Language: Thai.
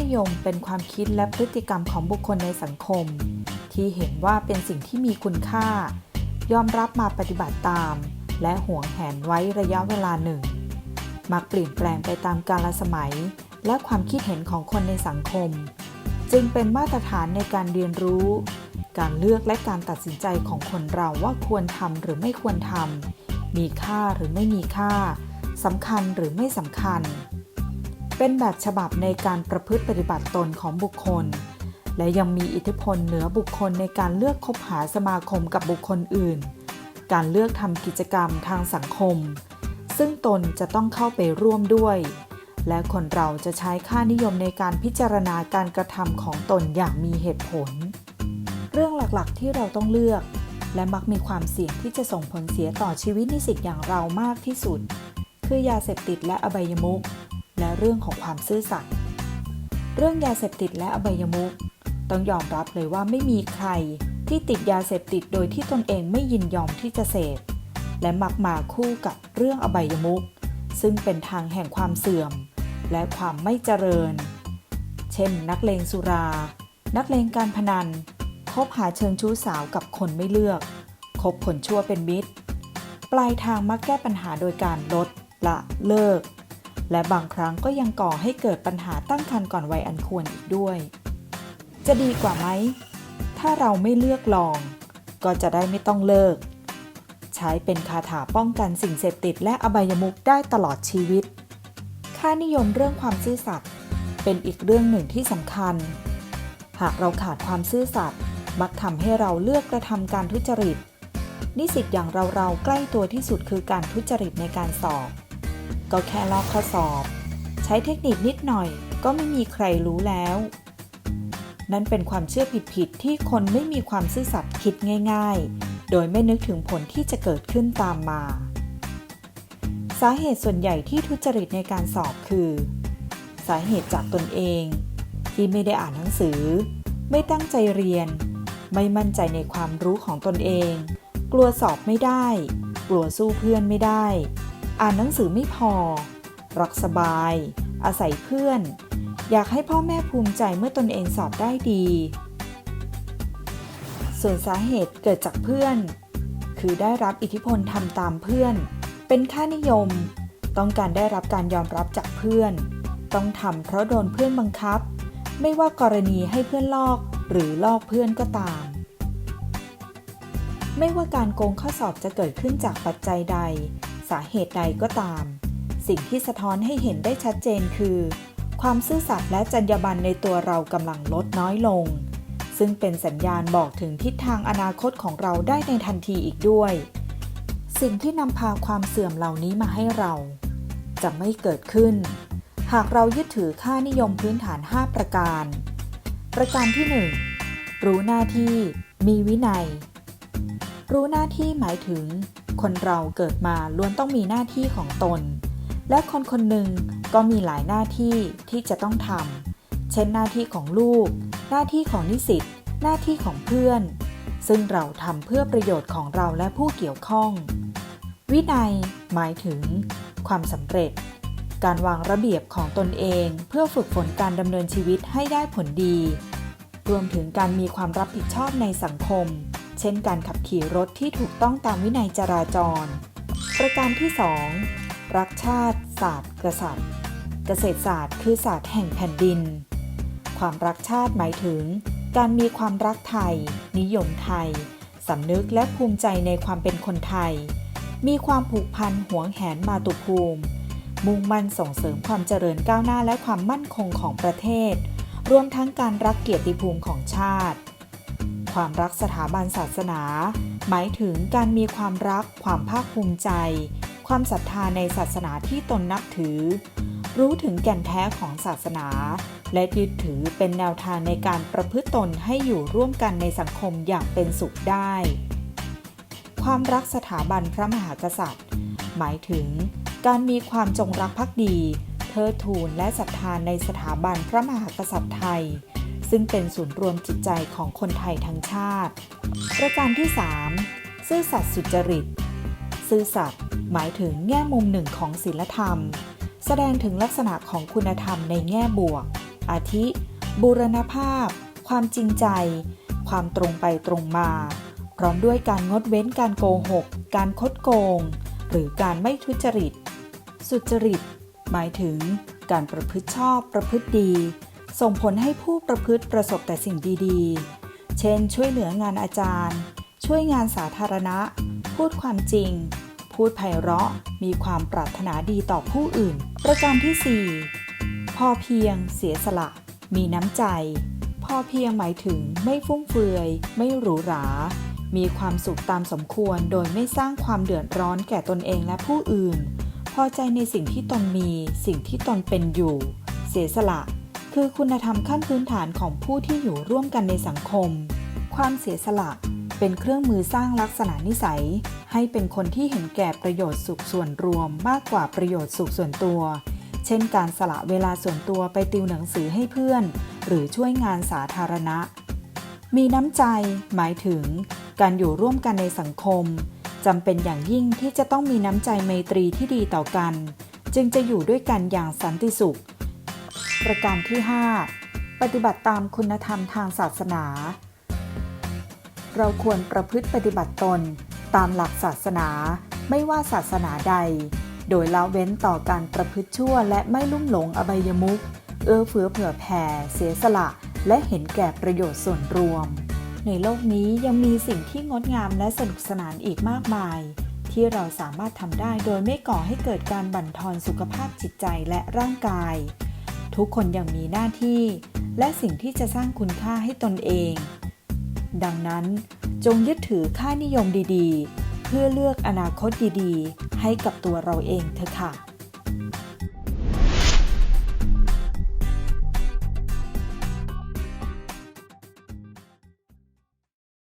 นิยมเป็นความคิดและพฤติกรรมของบุคคลในสังคม ที่เห็นว่าเป็นสิ่งที่มีคุณค่า ยอมรับมาปฏิบัติตาม และหวงแหนไว้ระยะเวลาหนึ่ง มักเปลี่ยนแปลงไปตามกาลสมัย และความคิดเห็นของคนในสังคม จึงเป็นมาตรฐานในการเรียนรู้ การเลือกและการตัดสินใจของคนเราว่าควรทำหรือไม่ควรทำมีค่าหรือไม่มีค่าสำคัญหรือไม่สำคัญ เป็นแบบฉบับในการประพฤติปฏิบัติตนของบุคคล และยังมีอิทธิพลเหนือบุคคลในการเลือกคบหาสมาคมกับบุคคลอื่น การเลือกทำกิจกรรมทางสังคม ซึ่งตนจะต้องเข้าไปร่วมด้วย และคนเราจะใช้ค่านิยมในการพิจารณาการกระทำของตนอย่างมีเหตุผล เรื่องหลักๆที่เราต้องเลือกและมักมีความเสี่ยงที่จะส่งผลเสียต่อชีวิตนิสิตอย่างเรามากที่สุด คือยาเสพติดและอบายมุข และเรื่องของความซื่อสัตย์เรื่องยาเสพติดและอบายมุขต้องยอมรับเลยว่าไม่มีใครที่ติดยาเสพติดโดยที่ตนเองไม่ยินยอมที่จะเสพ และมักมาคู่กับเรื่องอบายมุขซึ่งเป็นทางแห่งความเสื่อม และความไม่เจริญ เช่น นักเลงสุรา นักเลงการพนันคบหาเชิงชู้สาวกับคนไม่เลือก คบคนชั่วเป็นมิตร ปลายทางมักแก้ปัญหาโดยการลด ละเลิก และบางครั้งก็ยังก่อให้เกิดปัญหาตั้งครรภ์ก่อนวัยอันควรอีกด้วย จะดีกว่าไหม ถ้าเราไม่เลือกลอง ก็จะได้ไม่ต้องเลิก ใช้เป็นคาถาป้องกันสิ่งเสพติดและอบายมุขได้ตลอดชีวิต ค่านิยมเรื่องความซื่อสัตย์เป็นอีกเรื่องหนึ่งที่สำคัญ หากเราขาดความซื่อสัตย์มักทำให้เราเลือกกระทำการทุจริต นิสิตอย่างเราเราๆใกล้ตัวที่สุดคือการทุจริตในการสอบ ก็แค่ลอกข้อสอบ ใช้เทคนิคนิดหน่อยก็ไม่มีใครรู้แล้ว นั่นเป็นความเชื่อผิดๆที่คนไม่มีความซื่อสัตย์คิดง่าย ๆ โดยไม่นึกถึงผลที่จะเกิดขึ้นตามมา สาเหตุส่วนใหญ่ที่ทุจริตในการสอบคือ สาเหตุจากตนเอง ที่ไม่ได้อ่านหนังสือ ไม่ตั้งใจเรียน ไม่มั่นใจในความรู้ของตนเอง กลัวสอบไม่ได้ กลัวสู้เพื่อนไม่ได้ อ่านหนังสือไม่พอ รักสบาย อาศัยเพื่อน อยากให้พ่อแม่ภูมิใจเมื่อตนเองสอบได้ดี ส่วนสาเหตุเกิดจากเพื่อน คือได้รับอิทธิพลทำตามเพื่อน เป็นค่านิยม ต้องการได้รับการยอมรับจากเพื่อน ต้องทำเพราะโดนเพื่อนบังคับ ไม่ว่ากรณีให้เพื่อนลอกหรือลอกเพื่อนก็ตาม ไม่ว่าการโกงข้อสอบจะเกิดขึ้นจากปัจจัยใดาเหตุใดก็ตาม สิ่งที่สะท้อนให้เห็นได้ชัดเจนคือ ความซื่อสัตย์และจรรยาบรรณในตัวเรากำลังลดน้อยลง ซึ่งเป็นสัญญาณบอกถึงทิศทางอนาคตของเราได้ในทันทีอีกด้วย สิ่งที่นำพาความเสื่อมเหล่านี้มาให้เรา จะไม่เกิดขึ้น หากเรายึดถือค่านิยมพื้นฐาน 5 ประการ ประการที่ 1 รู้หน้าที่ มีวินัย รู้หน้าที่หมายถึง คนเราเกิดมาล้วนต้องมีหน้าที่ของตน และคนคนหนึ่งก็มีหลายหน้าที่ที่จะต้องทำ เช่นหน้าที่ของลูก หน้าที่ของนิสิต หน้าที่ของเพื่อน ซึ่งเราทำเพื่อประโยชน์ของเราและผู้เกี่ยวข้อง วินัย หมายถึง ความสำเร็จ การวางระเบียบของตนเองเพื่อฝึกฝนการดำเนินชีวิตให้ได้ผลดี รวมถึงการมีความรับผิดชอบในสังคม เช่นการขับขี่รถที่ถูกต้องตามวินัยจราจร ประการที่ 2 รักชาติ ศาสตร์กษัตริย์ เกษตรศาสตร์คือศาสตร์แห่งแผ่นดิน ความรักชาติหมายถึง การมีความรักไทย นิยมไทยสำนึกและภูมิใจในความเป็นคนไทย มีความผูกพันหวงแหนมาตุภูมิ มุ่งมั่นส่งเสริมความเจริญก้าวหน้าและความมั่นคงของประเทศ รวมทั้งการรักเกียรติภูมิของชาติ ความรักสถาบันศาสนา หมายถึงการมีความรัก ความภาคภูมิใจ ความศรัทธาในศาสนาที่ตนนับถือ รู้ถึงแก่นแท้ของศาสนา และยึดถือเป็นแนวทางในการประพฤติตนให้อยู่ร่วมกันในสังคมอย่างเป็นสุขได้ ความรักสถาบันพระมหากษัตริย์ หมายถึง การมีความจงรักภักดีเทิดทูนและศรัทธาในสถาบันพระมหากษัตริย์ไทย ซึ่งเป็นศูนย์รวมจิตใจของคนไทยทั้งชาติ ประการที่ 3 ซื่อสัตย์สุจริต ซื่อสัตย์หมายถึงแง่มุมหนึ่งของศีลธรรม แสดงถึงลักษณะของคุณธรรมในแง่บวก อาทิ บูรณภาพ ความจริงใจ ความตรงไปตรงมา พร้อมด้วยการงดเว้นการโกหก การคดโกง หรือการไม่ทุจริต สุจริต หมายถึงการประพฤติชอบประพฤติดี ส่งผลให้ผู้ประพฤติประสบแต่สิ่งดีๆ เช่น ช่วยเหลืองานอาจารย์ ช่วยงานสาธารณะ พูดความจริง พูดไพเราะ มีความปรารถนาดีต่อผู้อื่น ประการที่ 4 พอเพียง เสียสละ มีน้ำใจ พอเพียงหมายถึงไม่ฟุ่มเฟือย ไม่หรูหรา มีความสุขตามสมควรโดยไม่สร้างความเดือดร้อนแก่ตนเองและผู้อื่น พอใจในสิ่งที่ตนมี สิ่งที่ตนเป็นอยู่ เสียสละ คือคุณธรรมขั้นพื้นฐานของผู้ที่อยู่ร่วมกันในสังคม ความเสียสละเป็นเครื่องมือสร้างลักษณะนิสัย ให้เป็นคนที่เห็นแก่ประโยชน์สุขส่วนรวมมากกว่าประโยชน์สุขส่วนตัว เช่นการสละเวลาส่วนตัวไปติวหนังสือให้เพื่อน หรือช่วยงานสาธารณะ มีน้ำใจ หมายถึง การอยู่ร่วมกันในสังคมจำเป็นอย่างยิ่งที่จะต้องมีน้ำใจไมตรีที่ดีต่อกัน จึงจะอยู่ด้วยกันอย่างสันติสุข ประการที่ 5 ปฏิบัติตามคุณธรรมทางศาสนา เราควรประพฤติปฏิบัติตนตามหลักศาสนาไม่ว่าศาสนาใด โดยละเว้นต่อการประพฤติชั่วและไม่ลุ่มหลงอบายมุขเอื้อเฟื้อเผื่อแผ่ เสียสละ และเห็นแก่ประโยชน์ส่วนรวม ในโลกนี้ยังมีสิ่งที่งดงามและสนุกสนานอีกมากมาย ที่เราสามารถทำได้โดยไม่ก่อให้เกิดการบั่นทอนสุขภาพจิตใจและร่างกาย ทุกคนยังมีหน้าที่ และสิ่งที่จะสร้างคุณค่าให้ตนเอง ดังนั้นจงยึดถือค่านิยมดีๆ เพื่อเลือกอนาคตดีๆ ให้กับตัวเราเองเถอะค่ะ